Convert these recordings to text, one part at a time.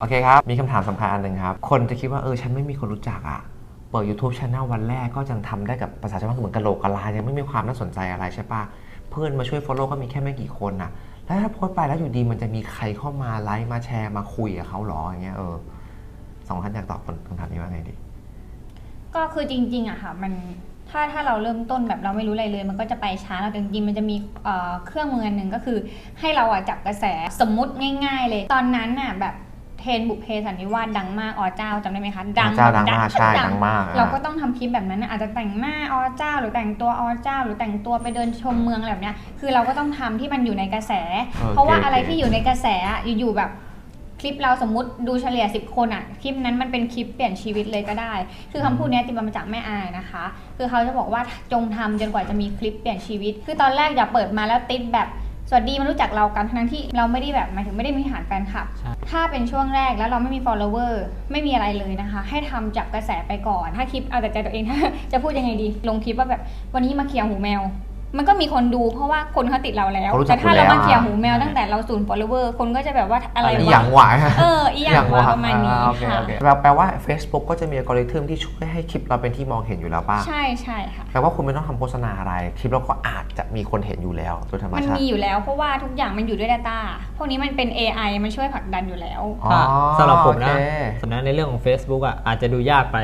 โอเคครับ มีคำถามสำคัญอันหนึ่งครับ คนจะคิดว่าเออฉันไม่มีคนรู้จักอะเปิด YouTube Channel วันแรกก็ยังทำได้กับภาษาชาวบ้านเหมือนกะโหลกกะลายังไม่มีความน่าสนใจอะไรใช่ปะเพื่อนมาช่วย Follow ก็มีแค่ไม่กี่คนอะแล้วถ้าโพสต์ไปแล้วอยู่ดีมันจะมีใครเข้ามาไลค์มาแชร์มาคุยกับเขาหรออย่างเงี้ยเออสองท่านอยากตอบคำถามนี้ว่าไงดี ก็คือจริงๆอะค่ะมันถ้าถ้าเราเริ่มต้นแบบเราไม่รู้อะไรเลย มันก็จะไปช้าเราแต่จริงๆมันจะมีเครื่องมืออันหนึ่งก็คือ ให้เราอะจับกระแสสมมุติง่าย ๆ เลย ตอนนั้นน่ะแบบ นบุพเพสันนิวาสดังมากอเจ้าจำได้ไหมคะอ๋อเจ้าดังมากใช่ดังมาก เราก็ต้องทำคลิปแบบนั้นน่ะอาจจะแต่งหน้าอเจ้า หรือแต่งตัวอเจ้า หรือแต่งตัวไปเดินชมเมืองอะไรแบบเนี้ยคือเราก็ต้องทำที่มันอยู่ในกระแสโอเคเพราะว่าอะไรโอเคที่อยู่ในกระแสอะอยู่ๆแบบคลิปเราสมมติดูเฉลี่ย 10 คนอะคลิปนั้นมันเป็นคลิปเปลี่ยนชีวิตเลยก็ได้ คือคำพูดเนี้ยติดมาจากแม่อายนะคะ คือเขาจะบอกว่าจงทำจนกว่าจะมีคลิปเปลี่ยนชีวิต คือตอนแรกอย่าเปิดมาแล้วติดแบบ สวัสดีมารู้จักเรากันทั้งที่เราไม่ได้แบบหมายถึงไม่ได้มีฐานแฟนคลับใช่ถ้าเป็นช่วงแรกแล้วเราไม่มี follower ไม่มีอะไรเลยนะคะ ให้ทำจับกระแสไปก่อน ถ้าคลิปเอาแต่ใจตัวเองจะพูดยังไงดี ลงคลิปว่าแบบวันนี้มาเคลียร์หูแมว มันก็มีคนดูเพราะว่าคนเขาติดเราแล้วเขารู้จัแต่กถ้าเราคุณแล้วมาเคลียร์หูแมวอ่าตั้งแต่เราศูนย์ follower คนก็จะแบบว่าอะไรอีวะหยังหวายฮะเอออีอย่างว่าประมาณนี้อ่โอเคค่ะโอเคแปลแปลว่า Facebook ก็จะมีอัลกอริทึมที่ช่วยให้คลิปเราเป็นที่มองเห็นอยู่แล้วป่ะใช่ใช่ค่ะแปลว่าคุณไม่ต้องทำโฆษณาอะไร คลิปเราก็อาจจะมีคนเห็นอยู่แล้วโดยธรรมมันชาติมีอยู่แล้วเพราะว่าทุกอย่างมันอยู่ด้วย Data พวกนี้มันเป็น AI มันช่วยผลักดันอยู่แล้วอ๋อถ้าสำหรับผมนะโอเคสำนักในเรื่องของ Facebook อะอาจจะดูยากไป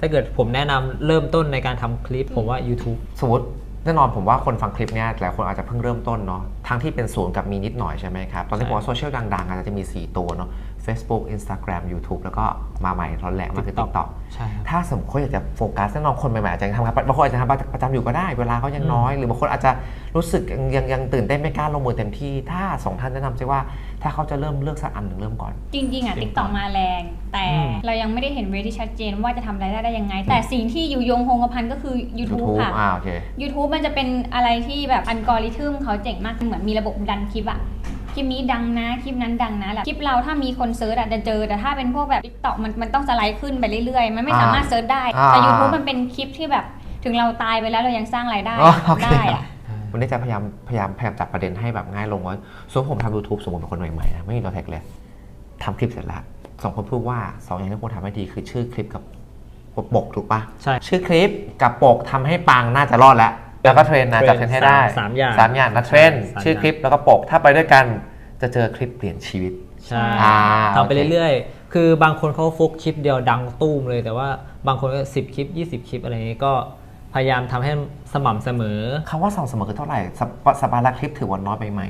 ถ้าเกิดผมแนะนำเริ่มต้นในการทำคลิปผมว่า YouTube สมมติ แน่นอนผมว่าคนฟังคลิปเนี้ยหลายคนอาจจะเพิ่งเริ่มต้นเนาะ ทั้งที่เป็นศูนย์กับมีนิดหน่อยใช่ไหมครับ ตอนนี้ใช่ผมว่าโซเชียลดังๆอาจจะมี 4 ตัวเนาะ Facebook Instagram YouTube แล้วก็มาใหม่ร้อนแรงมากคือ TikTok ใช่ครับถ้าสมมติเขาอยากจะโฟกัสแน่นอนคนใหม่ๆอาจจะยังทำงานบางคนอาจจะทำประจำอยู่ก็ได้ เวลาเขายังน้อย หรือบางคนอาจจะรู้สึกยังยังยังตื่นเต้นไม่กล้าลงมือเต็มที่ ถ้าสองท่านแนะนำใช่ว่าถ้าเขาจะเริ่มเลือกสักอันหนึ่งเริ่มก่อน จริงๆอะจริติ๊งกต็อกมาแรง แต่อืมเรายังไม่ได้เห็นเวที่ชัดเจนว่าจะทำรายได้ได้ยังไง แต่สิ่งที่อยู่ยงคงกระพันก็คือ YouTube YouTube ค่ะอ่าโอเค YouTube มันจะเป็นอะไรที่แบบอัลกอริทึมเขาเจ๋งมากเหมือนมีระบบดันคลิปอะคลิปนี้ดังนะคลิปนั้นดังนะแหละคลิปเราถ้ามีคนเซิร์ชอะจะเจอแต่ถ้าเป็นพวกแบบ TikTok มันมันต้องสไลด์ขึ้นไปเรื่อยๆ มันไม่สามารถเซิร์ชได้อ่าแต่ YouTube มันเป็นคลิปที่แบบถึงเราตายไปแล้วเรายังสร้างรายได้อ๋อโอเคได้อะวันนี้จะพยายามพยายามพยายามจับประเด็นให้แบบง่ายลงว่าสมมติผมทำ YouTube สมมติเป็นคนใหม่ๆนะไม่มีตัวแท็กเลยทำคลิปเสร็จแล้วสองคนพูดว่าสองอย่างที่ควรทำให้ดีคือชื่อคลิปกับปกถูกปะใช่ชื่อคลิปกับปกทำให้ปังน่าจะรอดแล้ว แล้วก็เทรนนะเทรนจับเทรนให้ได้สามสามอย่างสามอย่างนะเทรนสามชื่ออย่างคลิปแล้วก็ปก ถ้าไปด้วยกันจะเจอคลิปเปลี่ยนชีวิตใช่อ่าทำไปโอเคเรื่อยๆ คือบางคนเขาฟุกคลิปเดียวดังตู้มเลย แต่ว่าบางคนก็สิบคลิป 20 คลิปอะไรอย่างนี้ก็พยายามทำให้สม่ำเสมอคำว่าสม่ำเสมอคือเท่าไหร่สปสปาร์ละคลิปถือว่าน้อยไปไหม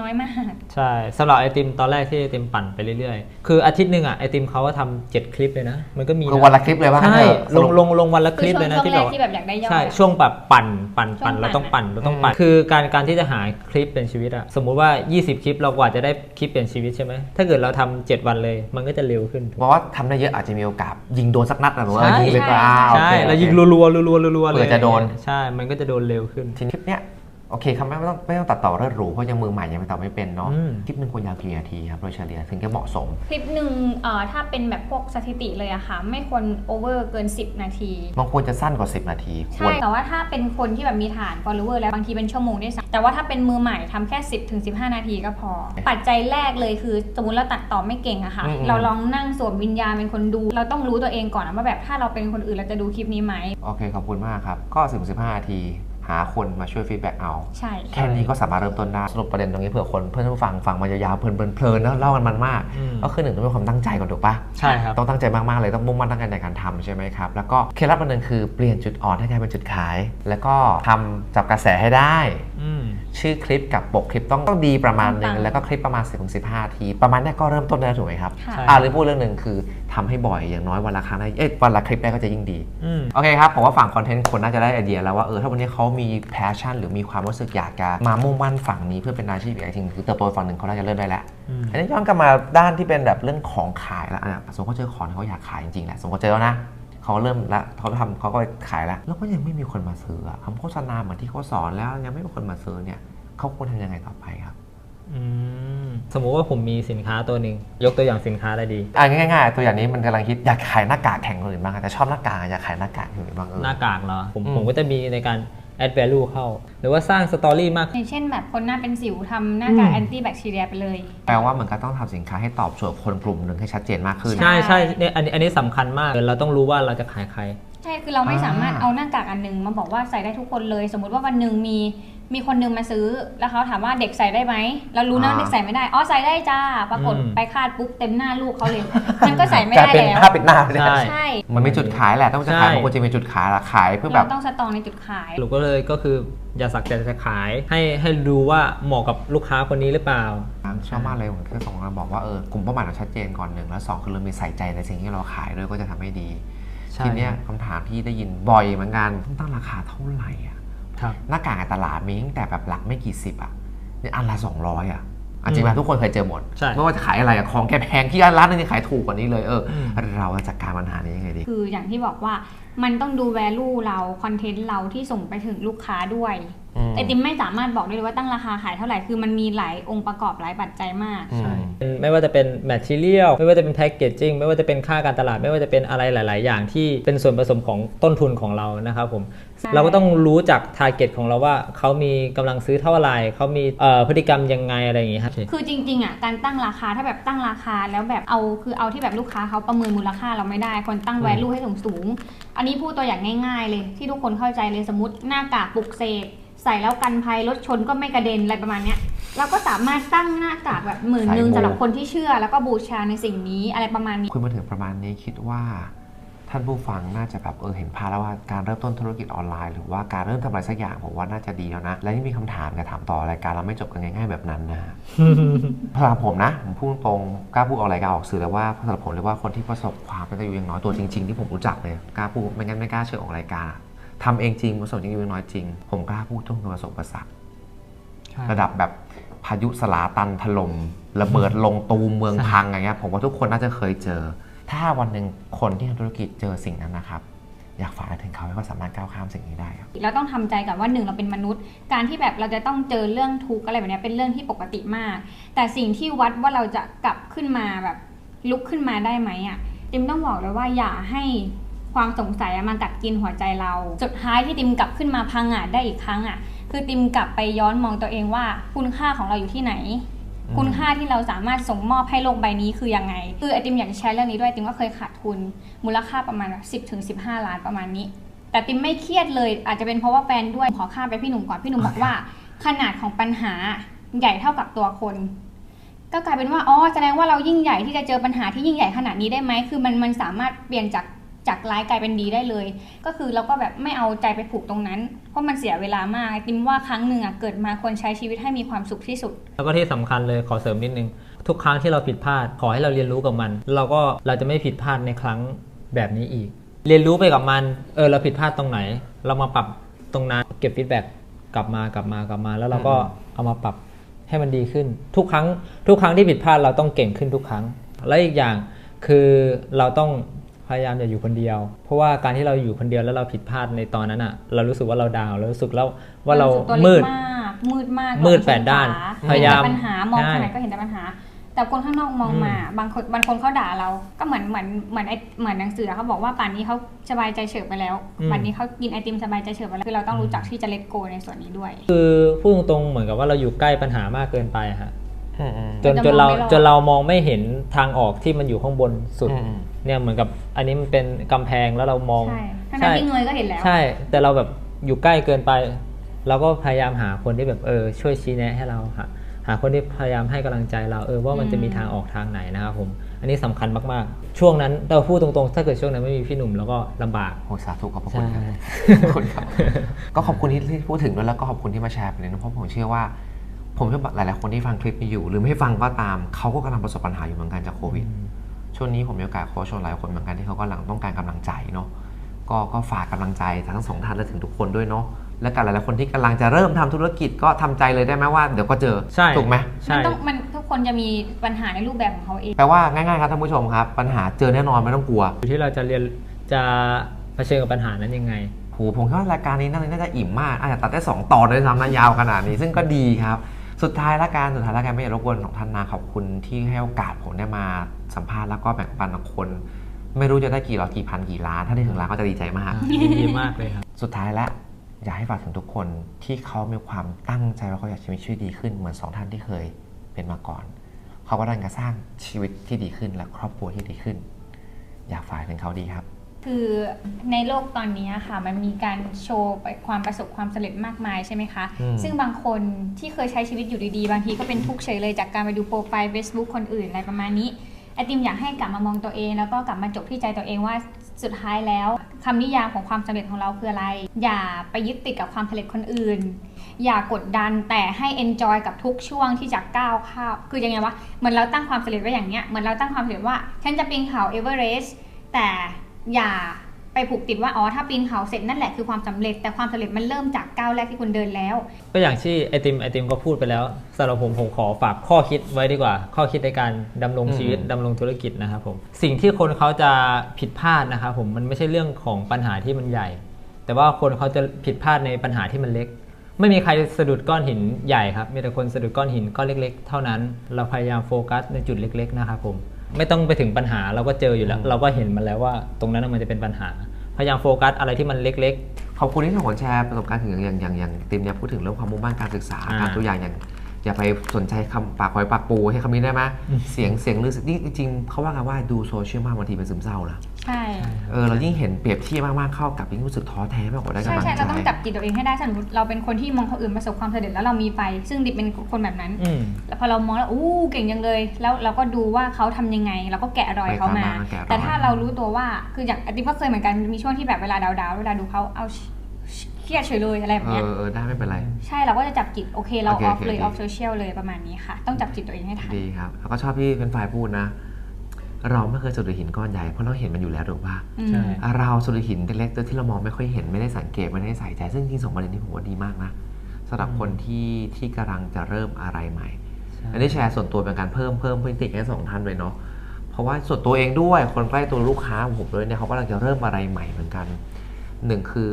น้อยมากใช่สำหรับไอติมตอนแรกที่ไอติมปั่นไปเรื่อยๆ คืออาทิตย์หนึ่งอะไอติมเขาก็ทำเจ็ดคลิปเลยนะ มันก็มีคือวันละคลิปเลยว่างั้นใช่เถอะสลรุงปลงลงวันละคคือลิปช่วงเลยนะช่วงที่แรแบกบที่แบบอยากได้ยอดใช่อะช่วงแบบปั่นปั่นปั่นช่วงเราต้องปั่ปั่นนอะเราต้องปั่น คือการการที่จะหาคลิปเป็นชีวิตอะสมมุติว่า 20 คลิปเรากว่าจะได้คลิปเป็นชีวิตใช่ไหมถ้าเกิดเราทำ7วันเลย มันก็จะเร็วขึ้นถูกเพราะว่าทำได้เยอะอาจจะมีโอกาสยิงโดนสักนัดนะหรือว่าใช่ยิงเลยก็อ้าวใช่โอเคเรายิงโอเครัวๆรัวๆรัวๆเลยเผื่อจะโดนใช่มันก็จะโดนเร็วขึ้นทีนี้คลิปเนี้ย โอเคครับไม่ต้องไม่ต้องตัดต่อเลิศหรูเพราะยังมือใหม่ยังไม่ต่อไม่เป็นเนาะอืม คลิปหนึ่งควรยาวกี่นาทีครับโดยเฉลี่ยถึงจะเหมาะสม คลิปหนึ่งเอ่อถ้าเป็นแบบพวกสถิติเลยอะค่ะ ไม่ควรโอเวอร์เกิน 10 นาที บางควรจะสั้นกว่า 10 นาทีคใช่วรแต่ว่าถ้าเป็นคนที่แบบมีฐาน follower แล้วบางทีเป็นชั่วโมงด้วยซ้ำแต่ว่าถ้าเป็นมือใหม่ทำแค่ 10ถึง15 นาทีก็พอ ปัจจัยแรกเลยคือ สมมติเราตัดต่อไม่เก่งอะค่ะ อืม เราลองนั่งสวมวิญญาณเป็นคนดู เราต้องรู้ตัวเองก่อนนะว่าแบบถ้าเราเป็นคนอื่นเราจะดูคลิปนี้ไหม โอเคขอบคุณมากครับ ก็10 15นาทีหาคนมาช่วยฟีดแบ็กเอาใช่แค่นี้ก็สามารถเริ่มต้นได้สรุปประเด็นตรงนี้เผื่อคนเพื่อนผู้ฟังฟังมายาวๆเพลินๆเพลินๆแล้วเล่ากันมันมากอืมก็คือหนึ่งต้องมีความตั้งใจก่อนถูกปะใช่ครับต้องตั้งใจมากๆเลยต้องมุ่งมั่นตั้งใจในการทำใช่ไหมครับแล้วก็เคล็ดลับอันหนึ่งคือเปลี่ยนจุดอ่อนให้กลายเป็นจุดขาย แล้วก็ทำจับกระแสให้ได้อืม ชื่อคลิปกับปกคลิปต้องต้องดีประมาณหนึงปังแล้วก็คลิปประมาณ 10-15ถึงนาที ประมาณเนี้ยก็เริ่มต้นได้แล้วถูกไหมครับค่ะใช่อ่าหรือพูดเรื่องหนึ่งคือทำให้บ่อยอย่างน้อยวันละครั้งได้เอ้ยวันละคลิปได้ก็จะยิ่งดีอืมโอเคครับผมว่าฝั่งคอนเทนต์คนน่าจะได้ไอเดียแล้วว่าเออถ้าวันนี้เขามีแพชชั่น หรือมีความรู้สึกอยากจะมามุ่งมั่นฝั่งนี้เพื่อเป็นอาชีพอีกจริงๆคือเติบโตฝั่งหนึ่งเขาน่าจะเริ่มได้แล้วอืมอันนี้ย้อนกลับมาด้านที่เป็นแบบเรื่องของขายแล้วอะสมมติเขาเจอของที่เขาอยากขายจริงๆแหละสมมติเขาเจอแล้วนะ เขาเริ่มแล้วเขาทำเขาก็ขายแล้วแล้วก็ยังไม่มีคนมาซื้ออะทำโฆษณาเหมือนที่เขาสอนแล้วยังไม่มีคนมาซื้อเนี่ยเขาควรทำยังไงต่อไปครับอืมสมมุติว่าผมมีสินค้าตัวหนึ่งยกตัวอย่างสินค้าอะไรดีอะง่ายๆ ตัวอย่างนี้มันกำลังคิดอยากขายหน้ากากแข่งคนอื่นบ้างอะแต่ชอบหน้ากากอยากขายหน้ากากคนอื่นบ้างเออหน้ากากเหรอผมอืมผมก็จะมีในการ add value เข้า หรือว่าสร้างสตอรี่มาก อย่างเช่นแบบคนหน้าเป็นสิวทำหน้ากากอืม แอนตี้แบคทีเรียไปเลย แปลว่าเหมือนกับต้องทำสินค้าให้ตอบโจทย์คนกลุ่มหนึ่งให้ชัดเจนมากขึ้น ใช่ใช่เนี่ยอันนี้อันนี้สำคัญมากเราต้องรู้ว่าเราจะขายใคร ใช่ คือเราไม่อ่า สามารถเอาหน้ากากอันหนึงมาบอกว่าใส่ได้ทุกคนเลย สมมุติว่าวันหนึ่งมี มีคนหนึงมาซื้อแล้วเขาถามว่าเด็กใส่ได้ไหมเรารู้นะว่า เด็กใส่ไม่ได้อ๋อใส่ได้จ้าปรากฏอืม ไปคาดปุ๊บเต็มหน้าลูกเขาเลย มันก็ใส่ไม่กลายได้เป็นแล้วภาพเป็นหน้าไปเลยใช่ ใช่มันมีจุดขายแหละ ต้องจะขายใช่บางคนจะมีจุดขายละขายเพื่อแบเราบ ต้องสตรองในจุดขายสรุปก็เลยก็คืออย่าสักแต่จะขายให้ให้ดูว่าเหมาะกับลูกค้าคนนี้หรือเปล่าชอบมากเลยผมแค่สองเราบอกว่าเออกลุ่มเป้าหมายเราชัดเจนก่อนหนึ่งแล้วสองคือเรามีใส่ใจในสิ่งที่เราขายด้วยก็จะทำให้ดี ใช่ ทีเนี้ยคำถามที่ได้ยินบ่อยเหมือนกันต้องตั้งราคาเท่าไหร่อะครับ หน้ากากในตลาดมีตั้งแต่แบบหลักไม่กี่สิบอะนี่อันละสองร้อยอะอะจริงไหมทุกคนเคยเจอหมดใช่ไม่ว่าจะขายอะไรอะของแกแพงที่ร้านนึงยังขายถูกกว่านี้เลยเอออมเราจะจัดการปัญหานี้ยังไงดี คืออย่างที่บอกว่ามันต้องดู value เราคอนเทนต์เราที่ส่งไปถึงลูกค้าด้วยอืมไอติมไม่สามารถบอกได้เลยว่าตั้งราคาขายเท่าไหร่คือมันมีหลายองค์ประกอบหลายปัจจัยมากอืมเป็น ไม่ว่าจะเป็น material ไม่ว่าจะเป็น packaging ไม่ว่าจะเป็นค่าการตลาด ไม่ว่าจะเป็นอะไรหลาย ๆ อย่างที่เป็นส่วนผสมของต้นทุนของเรานะครับผมใช่เราก็ต้องรู้จาก target ของเราว่าเขามีกำลังซื้อเท่าไหร่เขามีเอ่อพฤติกรรมยังไงอะไรอย่างงี้ครับคือจริง ๆ อะ การตั้งราคาถ้าแบบตั้งราคาแล้วแบบเอาคือเอาที่แบบลูกค้าเขาประเมินมูลค่าเราไม่ได้คนตั้งอืม value ให้สูงสูงๆอันนี้พูดตัวอย่างง่าย ๆ เลยที่ทุกคนเข้าใจเลยสมมติหน้ากากปลุกเสกใส่แล้วกันภัยรถชนก็ไม่กระเด็นอะไรประมาณเนี้ย เราก็สามารถตั้งหน้ากากแบบหมื่นหนึ่งใส่บูสำหรับคนที่เชื่อ แล้วก็บูชาในสิ่งนี้อะไรประมาณนี้คุยมาถึงประมาณนี้คิดว่า ท่านผู้ฟังน่าจะแบบเออเห็นภาพแล้วว่าการเริ่มต้นธุรกิจออนไลน์ หรือว่าการเริ่มทำอะไรสักอย่างผมว่าน่าจะดีแล้วนะ และนี่มีคำถามจะถามต่อรายการเราไม่จบกันง่ายๆแบบนั้นนะฮะสำหรับผมนะผมพูดตรงกล้าพูดออกรายการออกสื่อแล้วว่าสำหรับผมเลยว่าคนที่ประสบความเป็นอยู่อย่างน้อยตัวจริง ๆ ที่ผมรู้จักเลยกล้าพูดไม่งั้นไม่กล้าเชิญออกรายการอะทำเองจริงประสบจริงอย่างน้อยจริง ผมกล้าพูดต้องประสบประสบระดับแบบ พายุสลาตันถล่มระเบิดลงตูมเมืองพังอะไรเงี้ยผมว่าทุกคนน่าจะเคยเจอ ถ้าวันหนึ่งคนที่ทำธุรกิจเจอสิ่งนั้นนะครับอยากฝากถึงเขาให้เขาสามารถก้าวข้ามสิ่งนี้ได้ครับเราต้องทำใจก่อนว่าหนึ่งเราเป็นมนุษย์ การที่แบบเราจะต้องเจอเรื่องทุกข์อะไรแบบนี้เป็นเรื่องที่ปกติมาก แต่สิ่งที่วัดว่าเราจะกลับขึ้นมาแบบลุกขึ้นมาได้ไหมอะติมต้องบอกเลยว่าอย่าให้ความสงสัยมากัดกินหัวใจเรา สุดท้ายที่ติมกลับขึ้นมาพังอาจได้อีกครั้งอะ คือติมกลับไปย้อนมองตัวเองว่า คุณค่าของเราอยู่ที่ไหนอืมคุณค่าที่เราสามารถส่งมอบให้โลกใบนี้คือยังไง คือไอติมอยากจะแชร์เรื่องนี้ด้วยไอติมก็เคยขาดทุน มูลค่าประมาณสิบถึงสิบห้าล้านประมาณนี้ แต่ติมไม่เครียดเลย อาจจะเป็นเพราะว่าแฟนด้วยขอข้ามไปพี่หนุ่มก่อนพี่หนุ่มบอกว่า ขนาดของปัญหาใหญ่เท่ากับตัวคนก็กลายเป็นว่า อ๋อ แสดงว่าเรายิ่งใหญ่ที่จะเจอปัญหาที่ยิ่งใหญ่ขนาดนี้ได้ไหม คือมันมันสามารถเปลี่ยนจาก จากร้ายกลายเป็นดีได้เลย ก็คือเราก็แบบไม่เอาใจไปผูกตรงนั้น เพราะมันเสียเวลามากติมว่าครั้งหนึ่งอะเกิดมาควรใช้ชีวิตให้มีความสุขที่สุด แล้วก็ที่สำคัญเลยขอเสริมนิดนึง ทุกครั้งที่เราผิดพลาด ขอให้เราเรียนรู้กับมัน เราก็เราจะไม่ผิดพลาดในครั้งแบบนี้อีก เรียนรู้ไปกับมันเออเราผิดพลาดตรงไหน เรามาปรับตรงนั้นเก็บฟีดแบ็กกลับมากลับมากลับมา แล้วเราก็เอามาปรับให้มันดีขึ้น ทุกครั้ง ทุกครั้งที่ผิดพลาดเราต้องเก่งขึ้นทุกครั้ง และอีกอย่างคือเราต้อง พยายามอย่าอยู่คนเดียว เพราะว่าการที่เราอยู่คนเดียวแล้วเราผิดพลาดในตอนนั้นอะ เรารู้สึกว่าเราดาวน์เรารู้สึกแล้วว่าเราตัวล็กมืดมากมืดมากมืดแปดด้านพยายามพยายามปัญหามองใช่ทางไหนก็เห็นแต่ปัญหา แต่คนข้างนอกมองมาบางคนบางคนเขาด่าเราก็เหมือนเหมือนเหมือนไอเหมือนหนังสือเขาบอกว่าป่านนี้เขาสบายใจเฉิบไปแล้วอืมป่านนี้เขากินไอติมสบายใจเฉิบไปแล้วคือเราต้องรู้จักที่จะเลตโกในส่วนนี้ด้วย คือพูดตรงๆเหมือนกับว่าเราอยู่ใกล้ปัญหามากเกินไปอะฮะอืมอืมจนมันจจะนเรามองไม่รอดจนเรามองไม่เห็นทางออกที่มันอยู่ข้างบนสุดอืมอืม เนี่ยเหมือนกับอันนี้มันเป็นกำแพงแล้วเรามอง ใช่ทั้งใช่นั้นที่เงยก็เห็นแล้ว ใช่ แต่เราแบบอยู่ใกล้เกินไป เราก็พยายามหาคนที่แบบเออช่วยชี้แนะให้เราหาหาคนที่พยายามให้กำลังใจเราเออว่ามันจะมีทางออกทางไหนนะครับผม อันนี้สำคัญมากๆ ช่วงนั้นเราพูดตรงๆ ถ้าเกิดช่วงนั้นไม่มีพี่หนุ่มเราก็ลำบาก โอ้สาธุขอบพระคุณครับใช่ขอบคุณครับ ก็ขอบคุณที่ที่พูดถึงด้วยแล้วก็ขอบคุณที่มาแชร์ไปเลยนะเพราะผมเชื่อว่า ผมเชื่อว่าหลายๆคนที่ฟังคลิปนี้อยู่ หรือไม่ฟังก็ตามเขาก็กำลังประสบปัญหาอยู่เหมือนกันจากโควิด ช่วงนี้ผมมีโอกาสโค้ชชวนหลายคนเหมือนกันที่เขากำลังต้องการกำลังใจเนาะก็ก็ฝากกำลังใจทั้งสองท่านและถึงทุกคนด้วยเนาะและกับหลายๆคนที่กำลังจะเริ่มทำธุรกิจก็ทำใจเลยได้ไหมว่าเดี๋ยวก็เจอใช่ถูกไหมใช่มันต้องมันทุกคนจะมีปัญหาในรูปแบบของเขาเองแปลว่าง่ายๆครับท่านผู้ชมครับ ปัญหาเจอแน่นอนไม่ต้องกลัวอยู่ที่เราจะเรียนจะเผชิญกับปัญหานั้นยังไงโหผมคิดว่ารายการนี้น่าน่าจะอิ่มมากอาจจะตัดได้ 2 ตอนด้วยซ้ำนะยาวขนาดนี้ซึ่งก็ดีครับ สุดท้ายละการสุดท้ายละการไม่อยากรบกวนของท่านนาขอบคุณที่ให้โอกาสผมได้มา สัมภาษณ์แล้วก็แบ่งปันกับคน ไม่รู้จะได้กี่ร้อยกี่พันกี่ล้าน ถ้าได้ถึงล้านก็จะดีใจมากยินดีมากเลยครับ สุดท้ายแล้วอยากให้ฝากถึงทุกคนที่เขามีความตั้งใจว่าเขาอยากจะมีชีวิตดีขึ้นเหมือนสองท่านที่เคยเป็นมาก่อน เขาก็ดันจะสร้างชีวิตที่ดีขึ้นและครอบครัวที่ดีขึ้น อยากฝากถึงเขาดีครับคือในโลกตอนนี้ค่ะ มันมีการโชว์ไปความประสบความสำเร็จมากมายใช่ไหมคะอืมซึ่งบางคนที่เคยใช้ชีวิตอยู่ดีๆ บางทีก็เป็นทุกข์เฉยเลยจากการไปดูโปรไฟล์ Facebook คนอื่นอะไรประมาณนี้ไอติมอยากให้กลับมามองตัวเอง แล้วก็กลับมาจบที่ใจตัวเองว่าสุดท้ายแล้วคำนิยามของความสำเร็จของเราคืออะไร อย่าไปยึดติดกับความสำเร็จคนอื่น อย่ากดดันแต่ให้ enjoy กับทุกช่วงที่จะก้าวข้าวคือยังไงวะเหมือนเราตั้งความสำเร็จไว้อย่างเนี้ยเหมือนเราตั้งความสำเร็จว่า ฉันจะปีนเขาเอเวอเรสต์แต่อย่า ไปผูกติดว่าอ๋อถ้าปีนเขาเสร็จนั่นแหละคือความสำเร็จแต่ความสำเร็จมันเริ่มจากก้าวแรกที่คุณเดินแล้ว ก็อย่างที่ไอติมไอติมก็พูดไปแล้วสำหรับผมผมขอฝากข้อคิดไว้ดีกว่า ข้อคิดในการดำรงชีวิตอืมดำรงธุรกิจนะครับผมสิ่งที่คนเขาจะผิดพลาดนะครับผมมันไม่ใช่เรื่องของปัญหาที่มันใหญ่ แต่ว่าคนเขาจะผิดพลาดในปัญหาที่มันเล็ก ไม่มีใครสะดุดก้อนหินใหญ่ครับมีแต่คนสะดุดก้อนหินก้อนเล็ก ๆ เท่านั้น เราพยายามโฟกัสในจุดเล็ก ๆ นะครับผม ไม่ต้องไปถึงปัญหาเราก็เจออยู่แล้วอืมเราก็เห็นมันแล้วว่าตรงนั้นนะมันจะเป็นปัญหา พยายามโฟกัสอะไรที่มันเล็กขอบคุณที่ส่งผลแชร์ประสบการณ์ถึงอย่างอย่างอย่างติมเนี่ยพูดถึงเรื่องความมุ่งมั่นการศึกษาอ่าการตัวอย่างอย่างอย่าไปสนใจคำปากหอยปากปูให้คำนี้ได้ไหมอืมเสียงเสียงลือนี่จริงๆเขาว่ากันว่าดูโซเชียลมากบางทีเป็นซึมเศร้านะ ใช่เออเรายิ่งเห็นเปรียบเทียบมากๆเข้ากับยิ่งรู้สึกท้อแท้มากกว่าได้ใช่กำลังใช่ใจเราต้องจับจิตตัวเองให้ได้สมมติเราเป็นคนที่มองคนอื่นประสบความสำเร็จแล้วเรามีไฟซึ่งดิบเป็นคนแบบนั้นๆอืม แล้วพอเรามองแล้วอู้เก่งจังเลย แล้วเราก็ดูว่าเขาทำยังไงเราก็แกะรอยเขามาไปตามมาแกะรอย แต่ถ้าเรารู้ตัวว่าคืออย่างอติมก็เคยเหมือนกันมีช่วงที่แบบเวลาดาวๆเวลาดูเขาเอาเครียดเฉยเลยอะไรแบบเอเนี้ย อเออได้ไม่เป็นไร ใช่เราก็จะจับจิตโอเคเราโอเคออฟโอเคเลยอโออฟเคโซเชียลเลยประมาณนี้ค่ะ ต้องจับจิตตัวเองให้ทัน ดีครับแล้วก็ชอบที่เป็นฝ่ายพูดนะ เราไม่เคยสุดหินก้อนใหญ่เพราะเราเห็นมันอยู่แล้วถูกป่ะอืมใช่เราสุดหินเล็กๆตัวที่เรามองไม่ค่อยเห็นไม่ได้สังเกตไม่ได้ใส่ใจซึ่งจริงๆสองประเด็นนี้ผมว่าดีมากนะสำหรับคนที่ที่กำลังจะเริ่มอะไรใหม่ อันนี้แชร์ส่วนตัวเป็นการเพิ่มเพิ่มพื้นที่ให้สองท่านเลยเนาะเพราะว่าส่วนตัวเองด้วยคนใกล้ตัวลูกค้าของผมด้วยเนี่ยเขากำลังจะเริ่มอะไรใหม่เหมือนกันหนึ่งคือ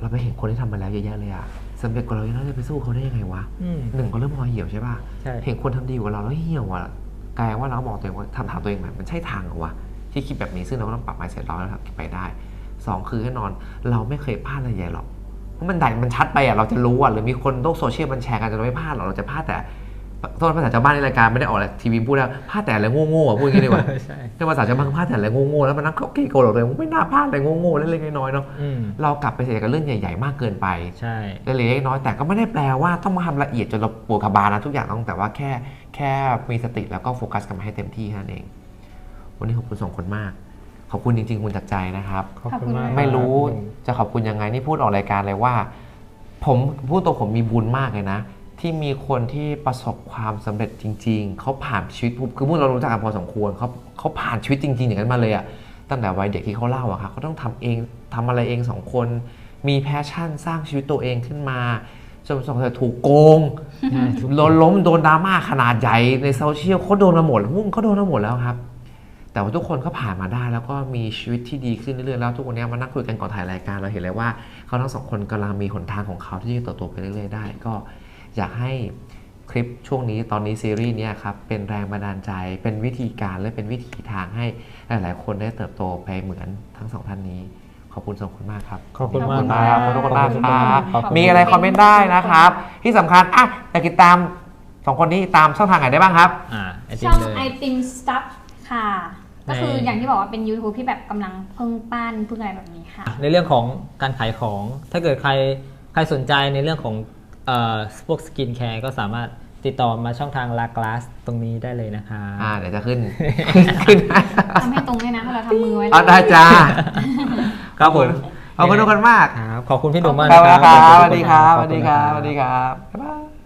เราไปเห็นคนที่ทำมาแล้วเยอะแยะเลยอะสำเร็จกว่าเราแล้วเราจะไปสู้เขาได้ยังไงวะอืมหนึ่งก็เริ่มพอเหี่ยวใช่ป่ะใช่เห็นคนทำดีกว่าเราแล้วเหี่ยวอะ กลายว่าเราบอกตัวเองว่าทำถามตัวเองใหม่มันใช่ทางเหรอวะที่คิดแบบนี้ซึ่งเราก็ต้องปรับ mindset เราแล้วทำไปได้สองคือแน่นอนเราไม่เคยพลาดอะไรใหญ่หรอกเพราะมันดันมันชัดไปอะเราจะรู้อะหรือมีคนโลกโซเชียลมันแชร์กันจะไม่พลาดหรอกเราจะพลาดแต่ ต้นภาษาชาวบ้านในรายการไม่ได้ออกทีวีพูดแล้วพลาดแต่อะไรโง่ๆอะพูดอย่างนี้ดีกว่าใช่ในภาษาชาวบ้านคือพลาดแต่อะไรโง่ๆแล้วมันนั่งเขาเกโกรธเลยไม่น่าพลาดอะไรโง่ๆเล็กๆน้อยๆเนาะอืมเรากลับไปเสียกับเรื่องใหญ่ๆมากเกินไปใช่เล็กๆน้อยๆแต่ก็ไม่ได้แปลว่าต้องมาทำละเอียดจนเราปวดกระบาลนะทุกอย่างต้องแต่ว่าแค่แค่มีสติแล้วก็โฟกัสกันมาให้เต็มที่แค่นั้นเอง วันนี้ขอบคุณสองคนมากขอบคุณจริงๆคุณจากใจนะครับขอบคุณมากไม่รู้อืมจะขอบคุณยังไงนี่พูดออกรายการเลยว่า ผมพูดตัวผมมีบุญมากเลยนะ ที่มีคนที่ประสบความสำเร็จจริง ๆ เขาผ่านชีวิตคือพวกเรารู้จักกันพอสมควรเขาเขาผ่านชีวิตจริง ๆ อย่างนั้นมาเลยอะตั้งแต่วัยเด็กที่เขาเล่าอะครับเขาต้องทำเองทำอะไรเองสองคน มีแพชชั่นสร้างชีวิตตัวเองขึ้นมาจนสบความสำเร็จถูกโกงโดนล้มโดนดราม่าขนาดใหญ่ในโซเชียลเขาโดนมาหมดหุ้นเขาโดนมาหมดแล้วครับ แต่ว่าทุกคนก็ผ่านมาได้แล้วก็มีชีวิตที่ดีขึ้นเรื่อยๆแล้วทุกวันนี้มานั่งคุยกันก่อนถ่ายรายการเราเห็นเลยว่าเขาทั้งสองคนกำลังมีหนทางของเขาที่จะเติบโตไปเรื่อยๆได้ก็ อยากให้คลิปช่วงนี้ตอนนี้ซีรีส์เนี้ยครับเป็นแรงบันดาลใจเป็นวิธีการและเป็นวิธีทางให้หลาย ๆ คนได้เติบโตไปเหมือนทั้งสองท่านนี้ ขอบคุณสองคนมากครับ ขอบคุณขอบมาคุกณมากขอบคุณทุกคนมากครับขอบคุณมีอะไรคอมเมนต์ได้นะครับ ที่สำคัญอะอยากติดตามสองคนนี้ตามช่องทางไหนได้บ้างครับอ่าไอติช่มองเลยไอติมสตัฟค่ะ ก็คือในอย่างที่บอกว่าเป็น YouTube ที่แบบกำลังเพิ่งปั้นเพิ่งอะไรแบบนี้ค่ะ ในเรื่องของการขายของถ้าเกิดใครใครสนใจในเรื่องของเอ่อ พวกสกินแคร์ก็สามารถติดต่อมาช่องทางลากลาสตรงนี้ได้เลยนะคะอ่าเดี๋ยวจะขึ้นขึ้นให้ทำให้ตรงด้วยนะเพราะเราทำมือไว้เอาได้จ้าครับผมขอบคุณทุกคนมากครับขอบคุณพี่หนุ่มมากครับนะคครัรับบสวัสดีครับสขอวัสณดีครับสวัสดีครับบ๊ายบาย